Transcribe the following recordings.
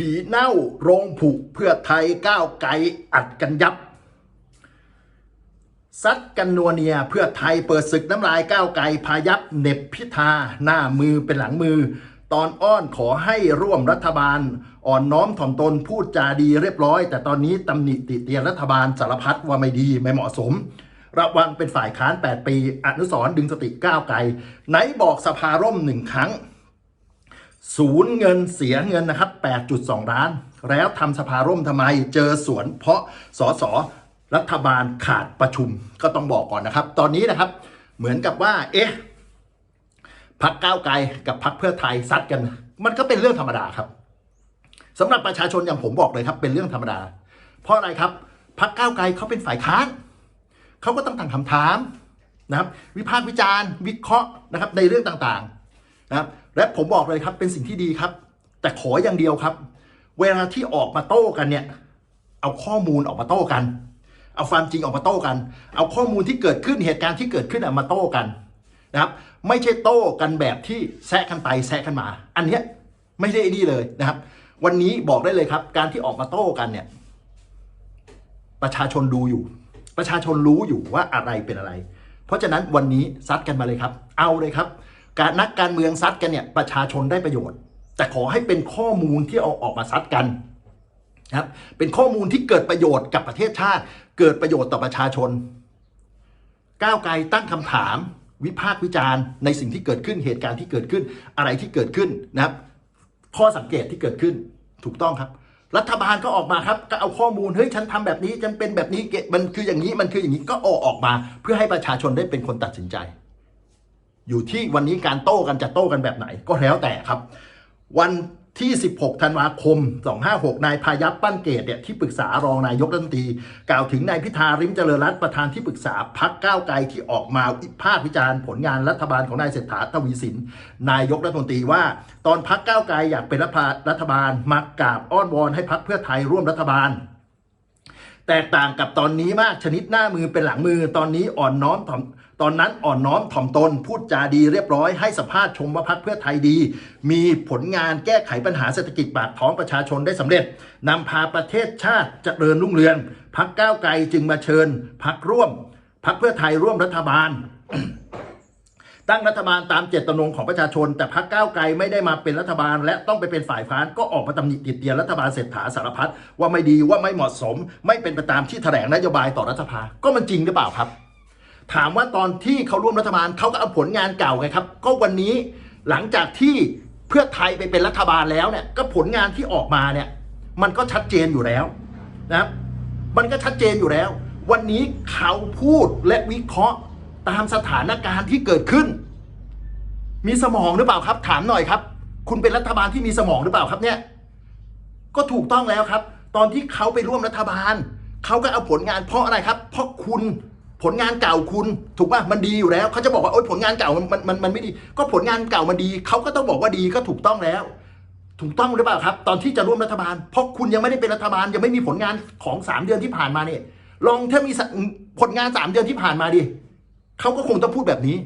ผีเน่าโรงผุเพื่อไทยก้าวไกลอัดกันยับ ซัดกันนัวเนียเพื่อไทยเปิดศึกน้ำลายก้าวไกลพายับเน็บพิธาหน้ามือเป็นหลังมือ ตอนอ้อนขอให้ร่วมรัฐบาล อ่อนน้อมถ่อมตนพูดจาดีเรียบร้อย แต่ตอนนี้ตำหนิติเตียนรัฐบาลสารพัดว่าไม่ดีไม่เหมาะสมระวังเป็นฝ่ายค้าน 8 ปี อนุสรดึงสติก้าวไกล ไหนบอกสภาร่มหนึ่งครั้ง ศูนย์เงินเสียเงินนะครับ 8.2 ล้าน แล้วทำสภาร่มทำไมเจอสวน เพราะสสรัฐบาลขาดประชุมก็ต้องบอกก่อนนะครับ ตอนนี้นะครับ เหมือนกับว่า เอ๊ะพักก้าวไกลกับพักเพื่อไทยซัดกัน มันก็เป็นเรื่องธรรมดาครับสำหรับประชาชนอย่างผมบอกเลยครับ เป็นเรื่องธรรมดา เพราะอะไรครับพักก้าวไกลเขาเป็นฝ่ายค้านเขาก็ต้องตั้งคำถามนะครับ วิพากษ์วิจารณ์ วิเคราะห์นะครับ ในเรื่องต่างๆ นะครับ และผมบอกเลยครับเป็นสิ่งที่ดีครับ แต่ขออย่างเดียวครับ เวลาที่ออกมาโต้กันเนี่ย เอาข้อมูลออกมาโต้กัน เอาความจริงออกมาโต้กัน เอาข้อมูลที่เกิดขึ้นเหตุการณ์ที่เกิดขึ้นอะมาโต้กันนะครับ ไม่ใช่โต้กันแบบที่แซะกันไปแซะกันมา อันเนี้ยไม่ใช่ดีเลยนะครับ วันนี้บอกได้เลยครับ การที่ออกมาโต้กันเนี่ย ประชาชนดูอยู่ ประชาชนรู้อยู่ว่าอะไรเป็นอะไร เพราะฉะนั้นวันนี้ซัดกันมาเลยครับ เอาเลยครับ การนักการเมืองซัดกันเนี่ยประชาชนได้ประโยชน์ แต่ขอให้เป็นข้อมูลที่เอาออกมาซัดกันนะครับเป็นข้อมูลที่เกิดประโยชน์กับประเทศชาติ เกิดประโยชน์ต่อประชาชน ก้าวไกลตั้งคำถามวิพากษ์วิจารณ์ในสิ่งที่เกิดขึ้นเหตุการณ์ที่เกิดขึ้นอะไรที่เกิดขึ้นนะครับ ข้อสังเกตที่เกิดขึ้นถูกต้องครับ รัฐบาลก็ออกมาครับก็เอาข้อมูลเฮ้ยฉันทำแบบนี้ฉันเป็นแบบนี้มันคืออย่างนี้มันคืออย่างนี้ก็ออกออกมา เพื่อให้ประชาชนได้เป็นคนตัดสินใจ อยู่ที่วันนี้การโต้กันจะโต้กันแบบไหนก็แล้วแต่ครับ วันที่ 16 ธันวาคม 256 นายพายัพปั้นเกตเนี่ยที่ปรึกษารองนายกรัฐมนตรี กล่าวถึงนายพิธาริมเจริญรัตน์ประธานที่ปรึกษาพักก้าวไกลที่ออกมาวิพากษ์วิจารณ์ผลงานรัฐบาลของนายเศรษฐาทวีสิน นายกรัฐมนตรีว่า ตอนพักก้าวไกลอยากเป็นรัฐบาลมากราบอ้อนวอนให้พักเพื่อไทยร่วมรัฐบาลแตกต่างกับตอนนี้มากชนิดหน้ามือเป็นหลังมือตอนนี้อ่อนน้อมถ่อม ตอนนั้นอ่อนน้อมถ่อมตนพูดจาดีเรียบร้อยให้สัมภาษณ์ชมว่าพักเพื่อไทยดี มีผลงานแก้ไขปัญหาเศรษฐกิจปากท้องประชาชนได้สำเร็จนำพาประเทศชาติเจริญรุ่งเรืองพักก้าวไกลจึงมาเชิญพักร่วมพักเพื่อไทยร่วมรัฐบาล ตั้งรัฐบาลตามเจตจำนงของประชาชน แต่พักก้าวไกลไม่ได้มาเป็นรัฐบาล และต้องไปเป็นฝ่ายค้านก็ออกมาตำหนิติดเตียนรัฐบาลเศรษฐาสารพัดว่าไม่ดีว่าไม่เหมาะสม ไม่เป็นไปตามที่แถลงนโยบายต่อรัฐสภาก็มันจริงหรือเปล่าครับ ถามว่าตอนที่เขาร่วมรัฐบาลเขาก็เอาผลงานเก่าไงครับ ก็วันนี้หลังจากที่เพื่อไทยไปเป็นรัฐบาลแล้วเนี่ยก็ผลงานที่ออกมาเนี่ยมันก็ชัดเจนอยู่แล้วนะครับมันก็ชัดเจนอยู่แล้ว วันนี้เขาพูดและวิเคราะห์ตามสถานการณ์ที่เกิดขึ้น มีสมองหรือเปล่าครับ ถามหน่อยครับ คุณเป็นรัฐบาลที่มีสมองหรือเปล่าครับเนี่ยก็ถูกต้องแล้วครับ ตอนที่เขาไปร่วมรัฐบาลเขาก็เอาผลงานเพราะอะไรครับ เพราะคุณ ผลงานเก่าคุณถูกป่ะมันดีอยู่แล้วเขาจะบอกว่าโอ๊ยผลงานเก่ามันมันมันไม่ดี ก็ผลงานเก่ามันดีเขาก็ต้องบอกว่าดีก็ถูกต้องแล้ว ถูกต้องหรือเปล่าครับ ตอนที่จะร่วมรัฐบาล เพราะคุณยังไม่ได้เป็นรัฐบาลยังไม่มีผลงานของสามเดือนที่ผ่านมาเนี่ยลองถ้ามีผลงานสามเดือนที่ผ่านมาดิเขาก็คงต้องพูดแบบนี้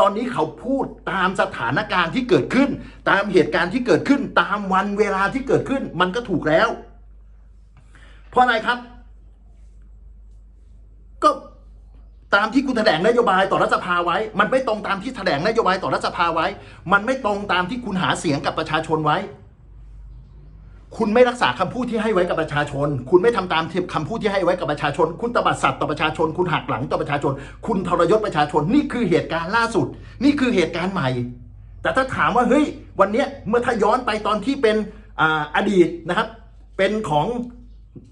ตอนนี้เขาพูดตามสถานการณ์ที่เกิดขึ้น ตามเหตุการณ์ที่เกิดขึ้น ตามวันเวลาที่เกิดขึ้น มันก็ถูกแล้ว เพราะอะไรครับ ก็ ตามที่คุณแถลงนโยบายต่อรัฐสภาไว้ มันไม่ตรงตามที่แถลงนโยบายต่อรัฐสภาไว้ มันไม่ตรงตามที่คุณหาเสียงกับประชาชนไว้ คุณไม่รักษาคำพูดที่ให้ไว้กับประชาชน คุณไม่ทำตามคำพูดที่ให้ไว้กับประชาชน คุณตบัดสัตว์ต่อประชาชน คุณหักหลังต่อประชาชน คุณทรยศประชาชน นี่คือเหตุการณ์ล่าสุด นี่คือเหตุการณ์ใหม่ แต่ถ้าถามว่าเฮ้ยวันนี้เมื่อถ้าย้อนไปตอนที่เป็นออดีตนะครับ เป็นของ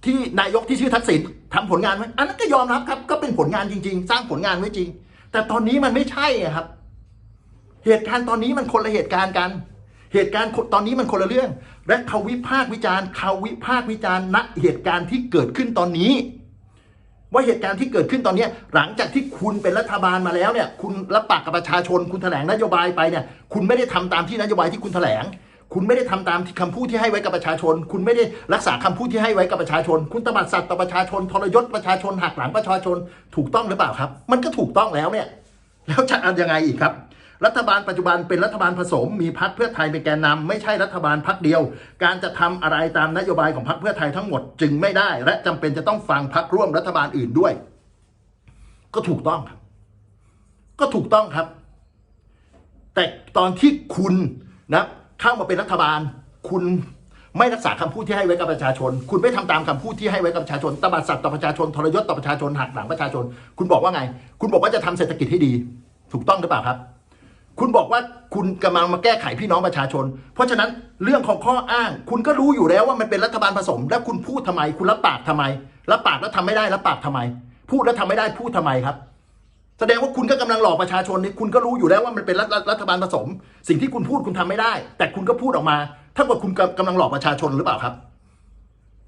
ที่นายกที่ชื่อทักษิณทำผลงานไว้อันนั้นก็ยอมรับครับ ก็เป็นผลงานจริง ๆ สร้างผลงานไว้จริง แต่ตอนนี้มันไม่ใช่ครับ เหตุการณ์ตอนนี้มันคนละเหตุการณ์กัน เหตุการณ์ตอนนี้มันคนละเรื่อง และเขาวิพากษ์วิจารณ์เขาวิพากษ์วิจารณ์ณเหตุการณ์ที่เกิดขึ้นตอนนี้ ว่าเหตุการณ์ที่เกิดขึ้นตอนนี้ หลังจากที่คุณเป็นรัฐบาลมาแล้วเนี่ย คุณรับปากกับประชาชน คุณแถลงนโยบายไปเนี่ย คุณไม่ได้ทำตามที่นโยบายที่คุณแถลง คุณไม่ได้ทำตามที่คำพูดที่ให้ไว้กับประชาชน คุณไม่ได้รักษาคำพูดที่ให้ไว้กับประชาชน คุณตบัดสัตว์ต่อประชาชนทรยศประชาชนหักหลังประชาชนถูกต้องหรือเปล่าครับ มันก็ถูกต้องแล้วเนี่ย แล้วจะเอายังไงอีกครับ รัฐบาลปัจจุบันเป็นรัฐบาลผสม มีพักเพื่อไทยเป็นแกนนำไม่ใช่รัฐบาลพักเดียว การจะทำอะไรตามนโยบายของพักเพื่อไทยทั้งหมดจึงไม่ได้ และจำเป็นจะต้องฟังพักร่วมรัฐบาลอื่นด้วย ก็ถูกต้องครับ ก็ถูกต้องครับ แต่ตอนที่คุณนะ เข้ามาเป็นรัฐบาล คุณไม่รักษาคำพูดที่ให้ไว้กับประชาชน คุณไม่ทำตามคำพูดที่ให้ไว้กับประชาชนตบัดสัตว์ต่อประชาชนทรยศต่อประชาชนหักหลังประชาชน คุณบอกว่าไง คุณบอกว่าจะทำเศรษฐกิจให้ดี ถูกต้องหรือเปล่าครับ คุณบอกว่าคุณกำลังมาแก้ไขพี่น้องประชาชน เพราะฉะนั้นเรื่องของข้ออ้าง คุณก็รู้อยู่แล้วว่ามันเป็นรัฐบาลผสม แล้วคุณพูดทำไม คุณรับปากทำไมรับปากแล้วทำไม่ได้รับปากทำไม พูดแล้วทำไม่ได้พูดทำไมครับ แสดงว่าคุณก็กำลังหลอกประชาชนนี่คุณก็รู้อยู่แล้วว่ามันเป็นรัฐรัฐบาลผสม สิ่งที่คุณพูดคุณทำไม่ได้ แต่คุณก็พูดออกมาถ้าว่าคุณกำกำลังหลอกประชาชนหรือเปล่าครับ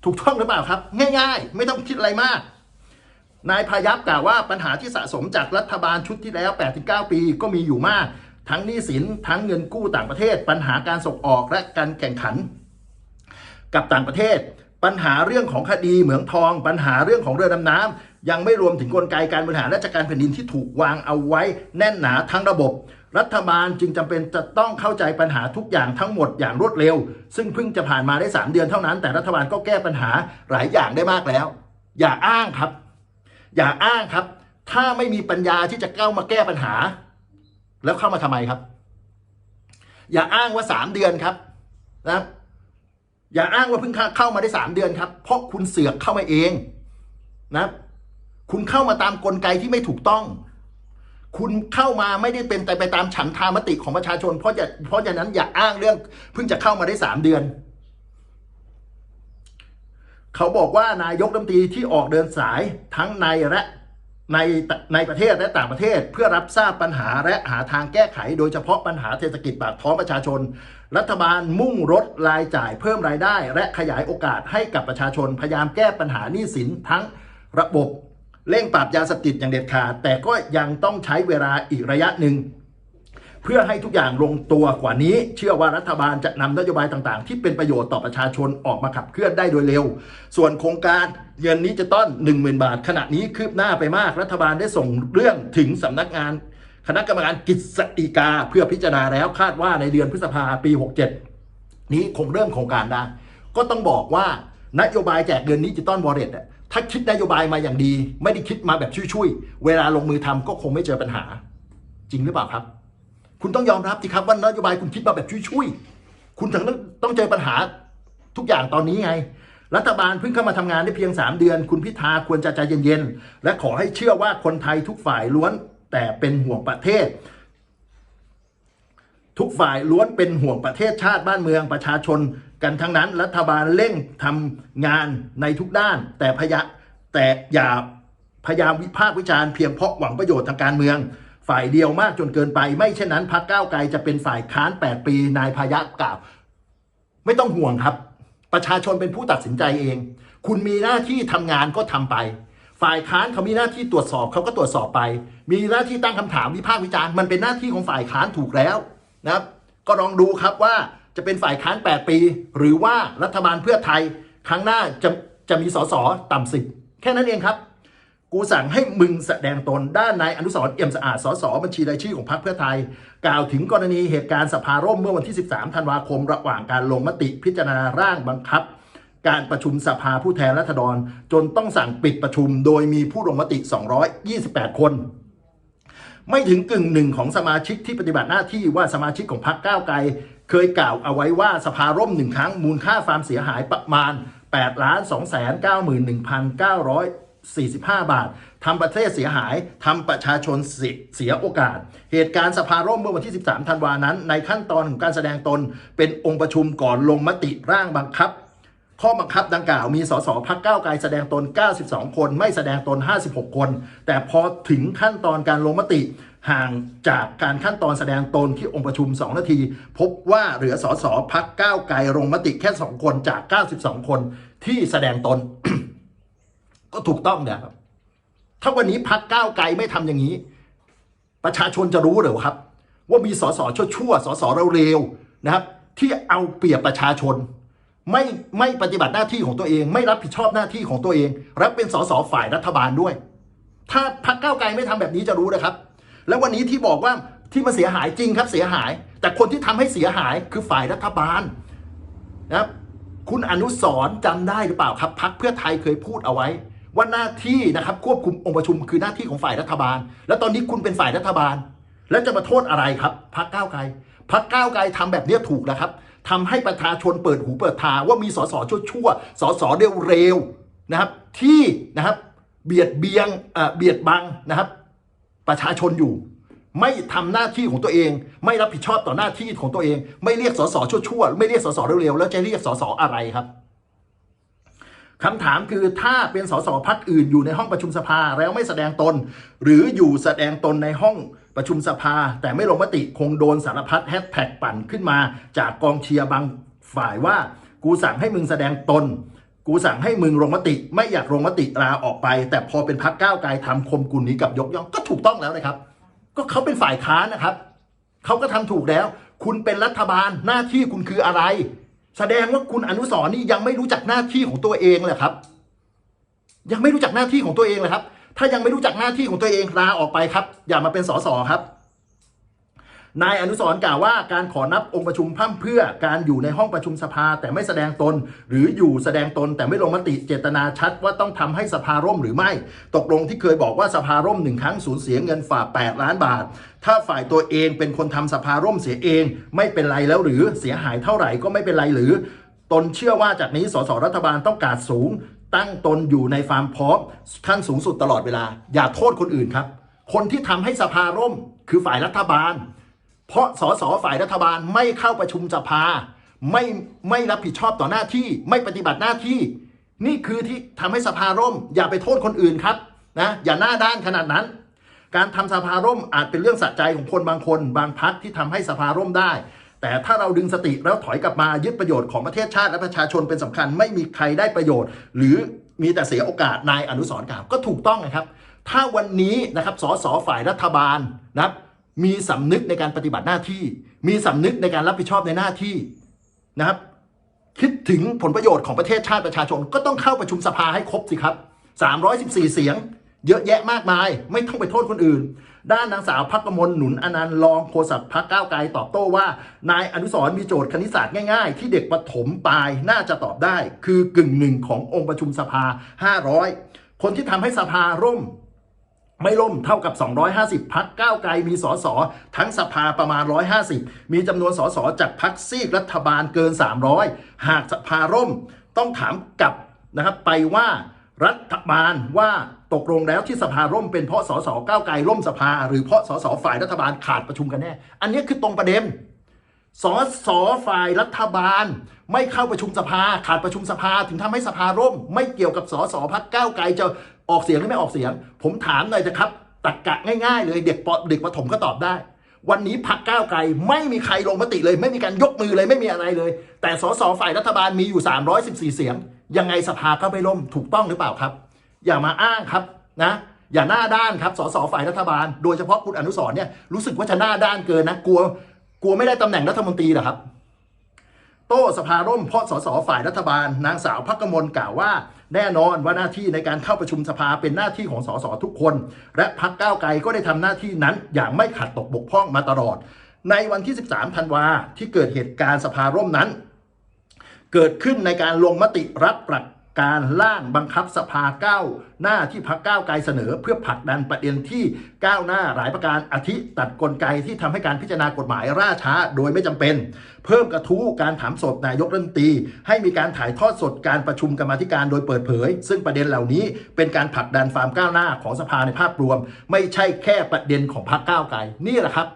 ถูกต้องหรือเปล่าครับ ง่าย ๆ ไม่ต้องคิดอะไรมาก นายพายัพกล่าวว่าปัญหาที่สะสมจากรัฐบาลชุดที่แล้ว 8-9 ปีก็มีอยู่มาก ทั้งหนี้สินทั้งเงินกู้ต่างประเทศ ปัญหาการส่งออกและการแข่งขัน กับต่างประเทศ ปัญหาเรื่องของคดีเหมืองทอง ปัญหาเรื่องของเรือดำน้ำยังไม่รวมถึงกลไกการบริหารราชการแผ่นดินที่ถูกวางเอาไว้แน่นหนาทั้งระบบ รัฐบาลจึงจำเป็นจะต้องเข้าใจปัญหาทุกอย่างทั้งหมดอย่างรวดเร็ว ซึ่งเพิ่งจะผ่านมาได้ 3 เดือนเท่านั้น แต่รัฐบาลก็แก้ปัญหาหลายอย่างได้มากแล้ว อย่าอ้างครับ อย่าอ้างครับ ถ้าไม่มีปัญญาที่จะเข้ามาแก้ปัญหา แล้วเข้ามาทำไมครับ อย่าอ้างว่าสามเดือนครับนะครับ อย่าอ้างว่าเพิ่งเข้ามาได้สามเดือนครับ เพราะคุณเสือกเข้ามาเองนะคุณเข้ามาตามกลไกที่ไม่ถูกต้อง คุณเข้ามาไม่ได้เป็นแต่ไปตามฉันทามติของประชาชน เพราะจะเพราะฉะนั้นอย่าอ้างเรื่องเพิ่งจะเข้ามาได้สามเดือน เขาบอกว่านายกรัฐมนตรีที่ออกเดินสายทั้งในและ ในในประเทศและต่างประเทศเพื่อรับทราบปัญหาและหาทางแก้ไข โดยเฉพาะปัญหาเศรษฐกิจปากท้องประชาชน รัฐบาลมุ่งลดรายจ่ายเพิ่มรายได้ และขยายโอกาสให้กับประชาชนพยายามแก้ปัญหาหนี้สินทั้งระบบเร่งปราบยาเสพติดอย่างเด็ดขาด แต่ก็ยังต้องใช้เวลาอีกระยะหนึ่ง เพื่อให้ทุกอย่างลงตัวกว่านี้ เชื่อว่ารัฐบาลจะนำนโยบายต่างๆ ที่เป็นประโยชน์ต่อประชาชนออกมาขับเคลื่อนได้โดยเร็ว ส่วนโครงการเงินนี้จะต้น 1 0,000 บาท ขณะนี้คืบหน้าไปมาก รัฐบาลได้ส่งเรื่องถึงสำนักงาน คณะกรรมการกิจสิกาเพื่อพิจารณาแล้วคาดว่าในเดือนพฤษภาปี 67 นี้คงเริ่มโครงการได้ก็ต้องบอกว่านโยบายแจกเงินดิจิตอลวอเล็ตถ้าคิดนโยบายมาอย่างดี ไม่ได้คิดมาแบบช่วยๆเวลาลงมือทำก็คงไม่เจอปัญหา จริงหรือเปล่าครับ คุณต้องยอมรับสิครับว่านโยบายคุณคิดมาแบบช่วยๆ คุณถึงต้องต้องเจอปัญหาทุกอย่างตอนนี้ไง รัฐบาลเพิ่งเข้ามาทำงานได้เพียง 3 เดือน คุณพิธาควรจะใจเย็นๆ และขอให้เชื่อว่าคนไทยทุกฝ่ายล้วนแต่เป็นห่วงประเทศ ทุกฝ่ายล้วนเป็นห่วงประเทศชาติบ้านเมืองประชาชนกันทั้งนั้น รัฐบาลเร่งทำงานในทุกด้าน แต่พยาแต่อย่าพยายามวิพากษ์วิจารณ์เพียงเพราะหวังประโยชน์ทางการเมือง ฝ่ายเดียวมากจนเกินไป ไม่เช่นนั้นพรรคก้าวไกลจะเป็นฝ่ายค้าน 8 ปีนายพยะกล่าว ไม่ต้องห่วงครับ ประชาชนเป็นผู้ตัดสินใจเอง คุณมีหน้าที่ทำงานก็ทำไป ฝ่ายค้านเขามีหน้าที่ตรวจสอบเขาก็ตรวจสอบไป มีหน้าที่ตั้งคำถามวิพากษ์วิจารณ์มันเป็นหน้าที่ของฝ่ายค้านถูกแล้วนะครับ ก็ลองดูครับว่าจะเป็นฝ่ายค้าน 8 ปี หรือว่ารัฐบาลเพื่อไทย ครั้งหน้าจะจะมีสสต่ำสิบแค่นั้นเองครับ กูสั่งให้มึงแสดงตนด้านนายอนุสรเอี่ยมสะอาด สสบัญชีรายชื่อของพรรคเพื่อไทย กล่าวถึงกรณีเหตุการณ์สภาร่มเมื่อวันที่ 13 ธันวาคม ระหว่างการลงมติพิจารณาร่างบังคับ การประชุมสภาผู้แทนราษฎร จนต้องสั่งปิดประชุม โดยมีผู้ลงมติ 228 คน ไม่ถึงกึ่งหนึ่งของสมาชิกที่ปฏิบัติหน้าที่ว่าสมาชิกของพรรคก้าวไกล เคยกล่าวเอาไว้ว่าสภาร่มหนึ่งครั้งมูลค่าความเสียหายประมาณ8ล้าน2 9 1 9 45 บาททำประเทศเสียหายทำประชาชนเสียเสียโอกาส เหตุการณ์สภาร่มเมื่อวันที่ 13 ธันวานั้น ในขั้นตอนของการแสดงตน เป็นองค์ประชุมก่อนลงมติร่างบังคับ ข้อบังคับดังกล่าวมีสสพักเก้าไกลแสดงตน 92 คน ไม่แสดงตน 56 คน แต่พอถึงขั้นตอนการลงมติห่างจากการขั้นตอนแสดงตนที่องค์ประชุม 2 นาที พบว่าเหลือสสพักก้าวไกลลงมติแค่ 2 คนจาก 92 คนที่แสดงตน ก็ถูกต้องเนี่ยครับ ถ้าวันนี้พักก้าวไกลไม่ทำอย่างนี้ ประชาชนจะรู้เหรือครับ ว่ามีสสชั่วๆสสเร็วๆนะครับ ที่เอาเปรียบประชาชน ไม่ไม่ปฏิบัติหน้าที่ของตัวเอง ไม่รับผิดชอบหน้าที่ของตัวเองและเป็นสสฝ่ายรัฐบาลด้วย ถ้าพักก้าวไกลไม่ทำแบบนี้จะรู้นะครับ แล้ววันนี้ที่บอกว่าที่มันเสียหายจริงครับเสียหาย แต่คนที่ทำให้เสียหายคือฝ่ายรัฐบาลนะครับคุณอนุสรณ์จำได้หรือเปล่าครับ พักเพื่อไทยเคยพูดเอาไว้ ว่าหน้าที่นะครับควบคุมองค์ประชุมคือหน้าที่ของฝ่ายรัฐบาล แล้วตอนนี้คุณเป็นฝ่ายรัฐบาล แล้วจะมาโทษอะไรครับพักก้าวไกลพักก้าวไกลทำแบบนี้ถูกแล้วครับทำให้ประชาชนเปิดหูเปิดตาว่ามีสสชั่วๆสสเร็วๆนะครับ ที่นะครับเบียดเบียงเอ่อเบียดบังนะครับ ประชาชนอยู่ ไม่ทำหน้าที่ของตัวเอง ไม่รับผิดชอบต่อหน้าที่ของตัวเอง ไม่เรียกสสชั่วๆไม่เรียกสสเร็วๆแล้วจะเรียกสสอะไรครับ คำถามคือถ้าเป็นสสพักอื่นอยู่ในห้องประชุมสภาแล้วไม่แสดงตน หรืออยู่แสดงตนในห้องประชุมสภา แต่ไม่ลงมติคงโดนสารพัดแฮชแท็กปั่นขึ้นมา จากกองเชียร์บางฝ่ายว่า กูสั่งให้มึงแสดงตน กูสั่งให้มึงลงมติ ไม่อยากลงมติลาออกไป แต่พอเป็นพักก้าวไกลทำคมกุลนี้กับยกย่องก็ถูกต้องแล้วนะครับ ก็เขาเป็นฝ่ายค้านนะครับเขาก็ทำถูกแล้ว คุณเป็นรัฐบาลหน้าที่คุณคืออะไร แสดงว่าคุณอนุสรนี่ยังไม่รู้จักหน้าที่ของตัวเองเลยครับ ยังไม่รู้จักหน้าที่ของตัวเองเลยครับ ถ้ายังไม่รู้จักหน้าที่ของตัวเองลาออกไปครับ อย่ามาเป็นสสครับ นายอนุสร์กล่าวว่าการขอนับองค์ประชุมพร่ำเพื่อการอยู่ในห้องประชุมสภาแต่ไม่แสดงตน หรืออยู่แสดงตนแต่ไม่ลงมติเจตนาชัดว่าต้องทำให้สภาร่มหรือไม่ ตกลงที่เคยบอกว่าสภาร่มหนึ่งครั้งสูญเสียเงินฝาก8ล้านบาท ถ้าฝ่ายตัวเองเป็นคนทำสภาร่มเสียเอง ไม่เป็นไรแล้วหรือเสียหายเท่าไหร่ก็ไม่เป็นไรหรือ ตนเชื่อว่าจากนี้สสรัฐบาลต้องการสูง ตั้งตนอยู่ในความพร้อมขั้นสูงสุดตลอดเวลา อย่าโทษคนอื่นครับ คนที่ทำให้สภาร่มคือฝ่ายรัฐบาล เพราะสสฝ่ายรัฐบาลไม่เข้าประชุมสภา ไม่ไม่รับผิดชอบต่อหน้าที่ ไม่ปฏิบัติหน้าที่ นี่คือที่ทำให้สภาร่ม อย่าไปโทษคนอื่นครับนะอย่าหน้าด้านขนาดนั้น การทำสภาร่มอาจเป็นเรื่องสะใจของคนบางคน บางพักที่ทำให้สภาร่มได้ แต่ถ้าเราดึงสติแล้วถอยกลับมายึดประโยชน์ของประเทศชาติและประชาชนเป็นสำคัญ ไม่มีใครได้ประโยชน์ หรือมีแต่เสียโอกาสนายอนุสรกล่าวก็ถูกต้องนะครับ ถ้าวันนี้นะครับสสฝ่ายรัฐบาลนะครับ มีสำนึกในการปฏิบัติหน้าที่ มีสำนึกในการรับผิดชอบในหน้าที่นะครับ คิดถึงผลประโยชน์ของประเทศชาติประชาชนก็ต้องเข้าประชุมสภาให้ครบสิครับ 314 เสียง เยอะแยะมากมาย ไม่ต้องไปโทษคนอื่น ด้านนางสาวพักกมลหนุนอนันต์รองโฆษกพักก้าวไกลตอบโต้ว่า นายอนุสรมีโจทย์คณิตศาสตร์ง่ายๆ ที่เด็กประถมปลายน่าจะตอบได้ คือกึ่งหนึ่งขององค์ประชุมสภา 500 คนที่ทำให้สภาร่ม ไม่ล่มเท่ากับ 250 พักก้าวไกลมีสสทั้งสภาประมาณ 150 มีจำนวนสสจากพักซีกรัฐบาลเกิน 300 หากสภาร่มต้องถามกลับนะครับไปว่ารัฐบาลว่าตกลงแล้วที่สภาร่มเป็นเพราะสสก้าวไกลล่มสภา หรือเพราะสสฝ่ายรัฐบาลขาดประชุมกันแน่ อันนี้คือตรงประเด็นสสฝ่ายรัฐบาล ไม่เข้าประชุมสภา ขาดประชุมสภา ถึงทำให้สภาร่ม ไม่เกี่ยวกับสสพักก้าวไกลจะ ออกเสียงหรือไม่ออกเสียง ผมถามหน่อยนะครับตักกะง่ายๆ เลยเด็กปเด็กประถมก็ตอบได้ วันนี้พักก้าวไกลไม่มีใครลงมติเลย ไม่มีการยกมือเลยไม่มีอะไรเลย แต่สสฝ่ายรัฐบาลมีอยู่ 314 เสียง ยังไงสภาก็ไม่ล่มถูกต้องหรือเปล่าครับ อย่ามาอ้างครับนะอย่าหน้าด้านครับสสฝ่ายรัฐบาล โดยเฉพาะคุณอนุสรเนี่ยรู้สึกว่าจะหน้าด้านเกินนะกลัว กลัวไม่ได้ตำแหน่งรัฐมนตรีเหรอครับ โต้สภาร่มเพราะสสฝ่ายรัฐบาล นางสาวพักกมลกล่าวว่า แน่นอนว่าหน้าที่ในการเข้าประชุมสภาเป็นหน้าที่ของสสทุกคน และพักก้าวไกลก็ได้ทำหน้าที่นั้นอย่างไม่ขัดตกบกพร่องมาตลอด ในวันที่ 13 ธันวาที่เกิดเหตุการณ์สภาร่มนั้น เกิดขึ้นในการลงมติรับปรับ การร่างบังคับสภาก้าวหน้าที่พักก้าวไกลเสนอ เพื่อผลักดันประเด็นที่ก้าวหน้าหลายประการอาทิตัดกลไกที่ทำให้การพิจารณากฎหมายล่าช้าโดยไม่จำเป็น เพิ่มกระทู้การถามสดนายกรัฐมนตรี ให้มีการถ่ายทอดสดการประชุมกรรมธิการโดยเปิดเผย ซึ่งประเด็นเหล่านี้เป็นการผลักดันความก้าวหน้าของสภาในภาพรวม ไม่ใช่แค่ประเด็นของพรรคก้าวไกลนี่แหละครับ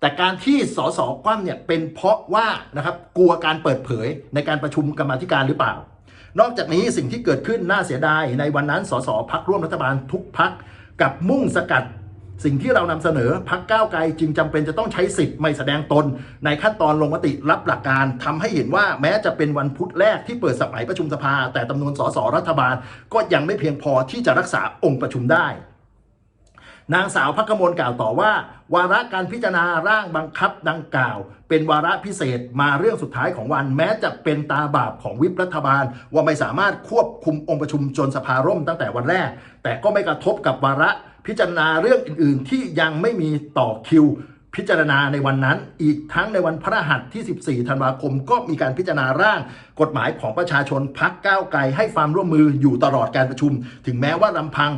แต่การที่สสคว่ำเนี่ยเป็นเพราะว่านะครับกลัวการเปิดเผยในการประชุมกรรมธิการหรือเปล่า นอกจากนี้สิ่งที่เกิดขึ้นน่าเสียดายในวันนั้นสสพักร่วมรัฐบาลทุกพักกับมุ่งสกัดสิ่งที่เรานำเสนอพักก้าวไกลจึงจำเป็นจะต้องใช้สิทธิ์ไม่แสดงตน ในขั้นตอนลงมติรับหลักการทำให้เห็นว่าแม้จะเป็นวันพุธแรกที่เปิดสมัยประชุมสภา แต่จำนวนสสรัฐบาลก็ยังไม่เพียงพอที่จะรักษาองค์ประชุมได้ นางสาวพักกมลกล่าวต่อว่า วาระการพิจารณาร่างบังคับดังกล่าว เป็นวาระพิเศษมาเรื่องสุดท้ายของวัน แม้จะเป็นตาบาปของวิปรัฐบาล ว่าไม่สามารถควบคุมองค์ประชุมจนสภาร่มตั้งแต่วันแรก แต่ก็ไม่กระทบกับวาระพิจารณาเรื่องอื่น ๆ ที่ยังไม่มีต่อคิวพิจารณาในวันนั้น อีกทั้งในวันพระหัสที่ 14 ธันวาคม ก็มีการพิจารณาร่าง กฎหมายของประชาชนพักก้าวไกลให้ความร่วมมืออยู่ตลอดการประชุม ถึงแม้ว่าลำพัง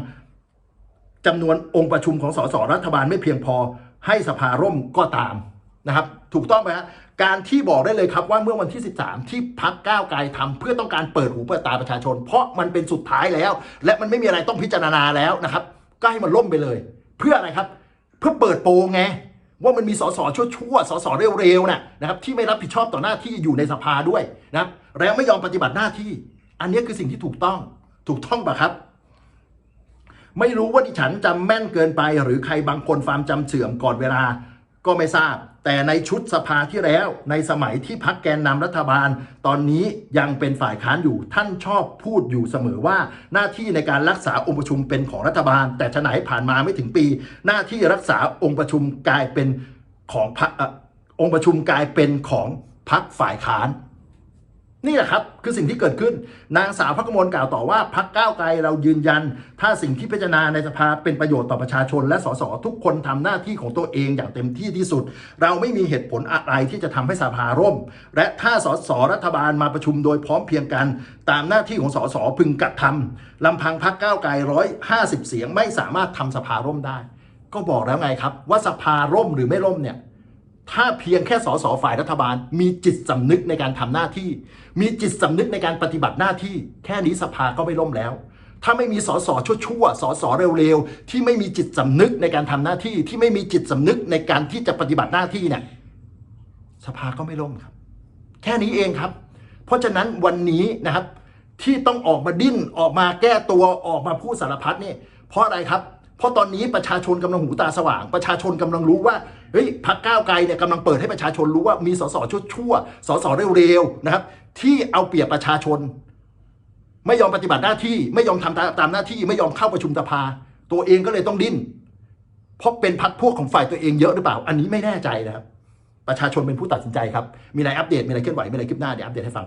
จำนวนองค์ประชุมของสสรัฐบาลไม่เพียงพอให้สภาร่มก็ตามนะครับถูกต้องไหมฮะการที่บอกได้เลยครับว่าเมื่อวันที่ 13 ที่พักก้าวไกลทำเพื่อต้องการเปิดหูเปิดตาประชาชน เพราะมันเป็นสุดท้ายแล้ว และมันไม่มีอะไรต้องพิจารณาแล้วนะครับ ก็ให้มันล่มไปเลย เพื่ออะไรครับ เพื่อเปิดโปงไงว่ามันมีสสชั่วๆสสเร็วๆน่ะนะครับที่ไม่รับผิดชอบต่อหน้าที่อยู่ในสภาด้วยนะแล้วไม่ยอมปฏิบัติหน้าที่ อันนี้คือสิ่งที่ถูกต้องถูกต้องปะครับ ไม่รู้ว่าดิฉันจำแม่นเกินไป หรือใครบางคนความจำเสื่อมก่อนเวลาก็ไม่ทราบ แต่ในชุดสภาที่แล้ว ในสมัยที่พักแกนนำรัฐบาล ตอนนี้ยังเป็นฝ่ายค้านอยู่ท่านชอบพูดอยู่เสมอว่า หน้าที่ในการรักษาองค์ประชุมเป็นของรัฐบาล แต่ฉะไหนผ่านมาไม่ถึงปี หน้าที่รักษาองค์ประชุมกลายเป็นของพรรคเอ่อองค์ประชุมกลายเป็นของพักฝ่ายค้าน นี่แหละครับคือสิ่งที่เกิดขึ้น นางสาวพักกมลกล่าวต่อว่าพักก้าวไกลเรายืนยัน ถ้าสิ่งที่พิจารณาในสภาเป็นประโยชน์ต่อประชาชน และสสทุกคนทำหน้าที่ของตัวเองอย่างเต็มที่ที่สุด เราไม่มีเหตุผลอะไรที่จะทำให้สภาร่ม และถ้าสสรัฐบาลมาประชุมโดยพร้อมเพียงกัน ตามหน้าที่ของสสพึงกระทำลำพังพักก้าวไกลร้อยห้าสิบเสียงไม่สามารถทำสภาร่มได้ ก็บอกแล้วไงครับว่าสภาร่มหรือไม่ร่มเนี่ย ถ้าเพียงแค่สสฝ่ายรัฐบาล มีจิตสำนึกในการทำหน้าที่ มีจิตสำนึกในการปฏิบัติหน้าที่ แค่นี้สภาก็ไม่ล่มแล้ว ถ้าไม่มีสสชั่วๆสสเร็วๆ ที่ไม่มีจิตสำนึกในการทำหน้าที่ ที่ไม่มีจิตสำนึกในการที่จะปฏิบัติหน้าที่เนี่ยสภาก็ไม่ล่มครับ แค่นี้เองครับ เพราะฉะนั้นวันนี้นะครับที่ต้องออกมาดิ้นออกมาแก้ตัวออกมาพูดสารพัดนี่เพราะอะไรครับ เพราะตอนนี้ประชาชนกำลังหูตาสว่าง ประชาชนกำลังรู้ว่าเฮ้ยพักก้าวไกลเนี่ยกำลังเปิดให้ประชาชนรู้ว่ามีสสชั่วๆสสเร็วๆนะครับ ที่เอาเปรียบประชาชน ไม่ยอมปฏิบัติหน้าที่ไม่ยอมทำตามตามหน้าที่ไม่ยอมเข้าประชุมสภา ตัวเองก็เลยต้องดิ้นเพราะเป็นพักพวกของฝ่ายตัวเองเยอะหรือเปล่า อันนี้ไม่แน่ใจนะครับประชาชนเป็นผู้ตัดสินใจครับ มีอะไรอัปเดตมีอะไรเคลื่อนไหวมีอะไรคืบหน้าเดี๋ยวอัปเดตให้ฟัง